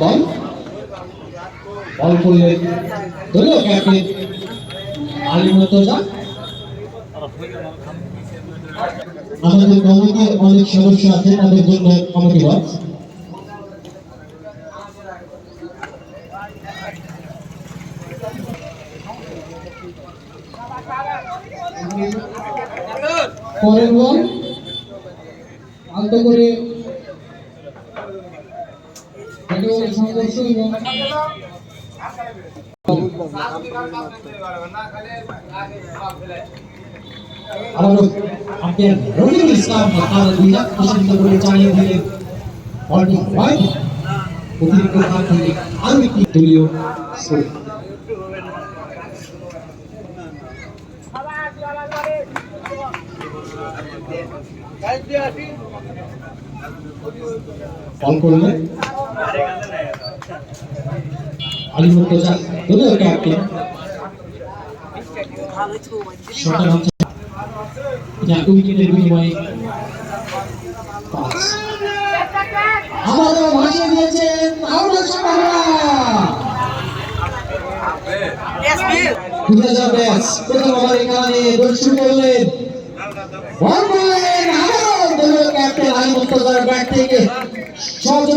বল? বল করলেন দলীয় ক্যাপ্টেন আলী মুর্তজা আমাদের কমিটির অনেক সদস্য আছে তাদের জন্য কমিটি বক্স পরের বল। আলতো করে একেবারে সংঘর্ষ এবং আবারও আম্পায়ার রবিউল ইসলাম তার করে দলীয় স্কোর বল করলেন আলী মুর্তজা দলীয় ক্যাপ্টেন শটে হচ্ছে যা উইকেটের বিনিময়ে আবারও ভাসিয়ে দিয়েছেন আউট সামারা খুঁজে যাবে প্রথম ওভার এখানে দলীয় ক্যাপ্টেন আলী মুর্তজার ব্যাট থেকে সহজে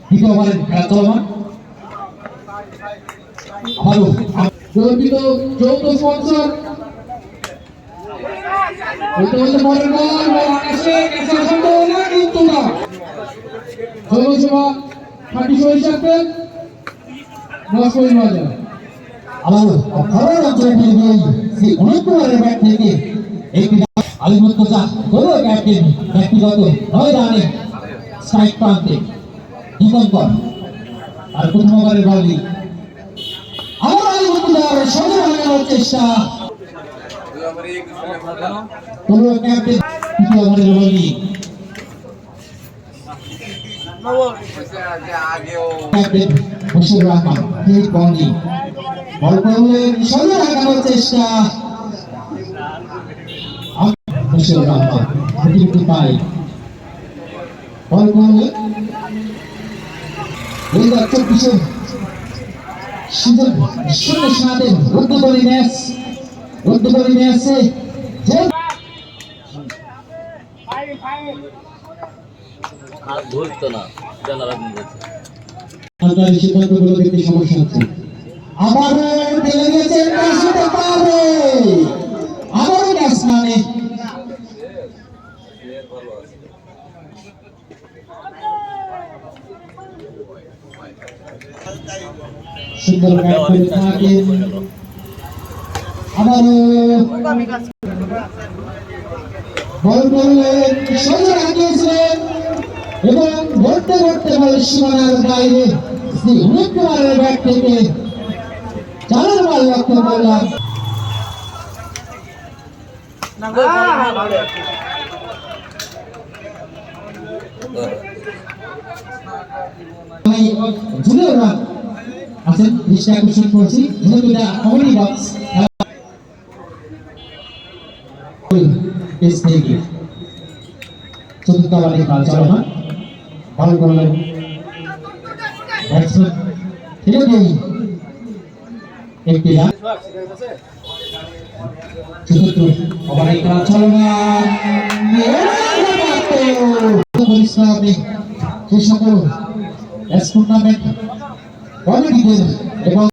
দ্বিতীয় ওভারের খেলা চলমান গর্বিত যৌথ স্পন্সর। বলতে বলতে পরের বল বল আকাশে কাছে সম্ভব না কিন্তু না জনসভা খাটি সরিষাতে নশই বাজার আবার খবর অঞ্চলে ফিরে ব্যক্তিগত নয় রানে স্ট্রাইক প্রান্তে দীপঙ্কর আর প্রথম ওভারের বলই আবার আলী মুর্তজার সঙ্গে লাগানোর চেষ্টা। দলীয় ক্যাপ্টেন তৃতীয় ওভারের বলই ক্যাপ্টেন মুশিউর রহমান হিট বন্ডি বল করলেন সঙ্গে লাগানোর চেষ্টা। মুশিউর রহমান করলেন দুই হাজার চব্বিশের শূন্য সাথে উদ্বোধনী ম্যাচ উদ্বোধনী ম্যাচে সিদ্ধান্তগুলো দেখতে সমস্যা হচ্ছে। আবারও ঢেলে গেছে আবারও মানে। সুন্দর ব্যাট করে থাকেন আবারও বল করলেন সোজা রাখিয়েছিলেন এবং ধরতে ধরতে বল সীমানার বাইরে। শ্রী অনেক কুমারের ব্যাট থেকে চারের বল লক্ষ্য করলাম। আমি জুনিয়ররা আছেন দৃষ্টি আকর্ষণ করছি যেহেতু কমেডি বক্স চতুর্থ ওভারে কাল চলমান বল করলেন। ব্যাটসম্যান ফিরে দেই একটি রান চতুর্থ ওভারে কাল চলমান পরিশ্রমে যে সকল টুর্নামেন্ট কমিটিদের এবং